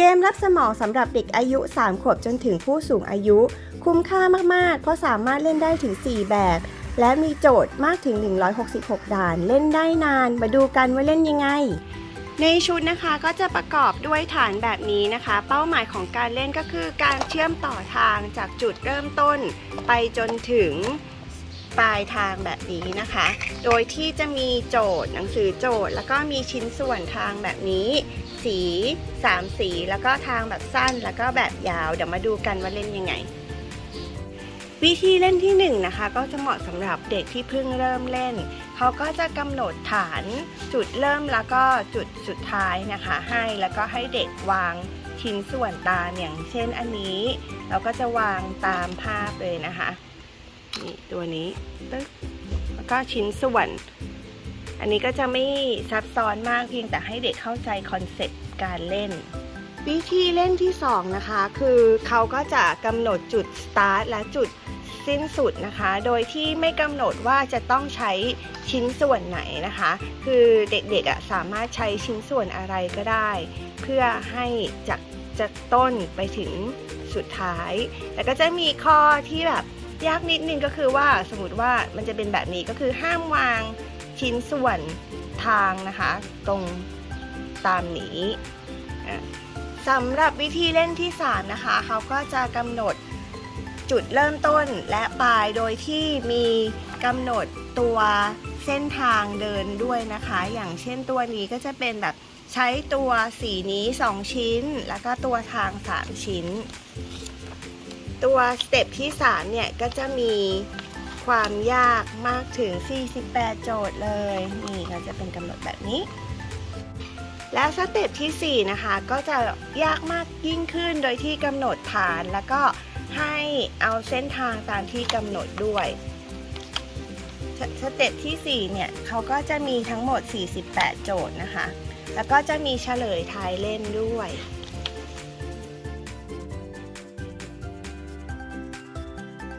เกมรับสมองสำหรับเด็กอายุ 3 ขวบจนถึงผู้สูงอายุ คุ้มค่ามาก ๆ เพราะสามารถเล่นได้ถึง 4 แบบ และมีโจทย์มากถึง 166 ด่าน เล่นได้นาน มาดูกันว่าเล่นยังไง ในชุดนะคะก็จะประกอบด้วยฐานแบบนี้นะคะ เป้าหมายของการเล่นก็คือการเชื่อมต่อทางจากจุดเริ่มต้น ไปจนถึง ปลายทางแบบนี้นะคะ โดยที่จะมีโจทย์หนังสือโจทย์ แล้วก็มีชิ้นส่วนทางแบบนี้ สีสามสี แล้วก็ทางแบบสั้นแล้วก็แบบยาว เดี๋ยวมาดูกันว่าเล่นยังไง วิธีเล่นที่หนึ่งนะคะ ก็จะเหมาะสำหรับเด็กที่เพิ่งเริ่มเล่น เขาก็จะกำหนดฐานจุดเริ่มแล้วก็จุดสุดท้ายนะคะ ให้แล้วก็ให้เด็กวางชิ้นส่วนตามอย่างเช่นอันนี้ เราก็จะวางตามภาพเลยนะคะ นี่ตัวนี้ตึ๊กแล้วก็ชิ้นส่วน อันนี้ก็จะไม่ซับซ้อนมากเพียงแต่ให้เด็กเข้าใจคอนเซ็ปต์การเล่น วิธีเล่นที่ 2 นะคะ คือเขาก็จะกำหนดจุดสตาร์ทและจุดสิ้นสุดนะคะ โดยที่ไม่กำหนดว่าจะต้องใช้ชิ้นส่วนไหนนะคะ คือเด็กๆอะสามารถใช้ชิ้นส่วนอะไรก็ได้ เพื่อให้จากจากต้นไปถึงสุดท้ายแต่ก็จะมีข้อที่แบบ ยากนิดนึงก็คือว่าสมมติว่ามันจะเป็นแบบนี้ก็คือห้ามวางชิ้นส่วนทางนะคะ ตรงตามนี้สำหรับวิธีเล่นที่ 3 นะคะ เขาก็จะกำหนดจุดเริ่มต้นและปลายโดยที่มีกำหนดตัวเส้นทางเดินด้วยนะคะ อย่างเช่นตัวนี้ก็จะเป็นแบบใช้ตัวสีนี้ 2 ชิ้น แล้วก็ตัวทาง 3 ชิ้น ตัวสเต็ปที่ 3 เนี่ย ก็จะมีความยากมากถึง 48 โจทย์เลย นี่ก็จะเป็นกำหนดแบบนี้ และสเต็ปที่ 4 นะคะ ก็จะยากมากยิ่งขึ้นโดยที่กำหนดฐานแล้วก็ให้เอาเส้นทางตามที่กำหนดด้วยสเต็ปที่ 4 เนี่ยเขาก็จะมีทั้งหมด 48 โจทย์นะคะ แล้วก็จะมีเฉลยทายเล่นด้วย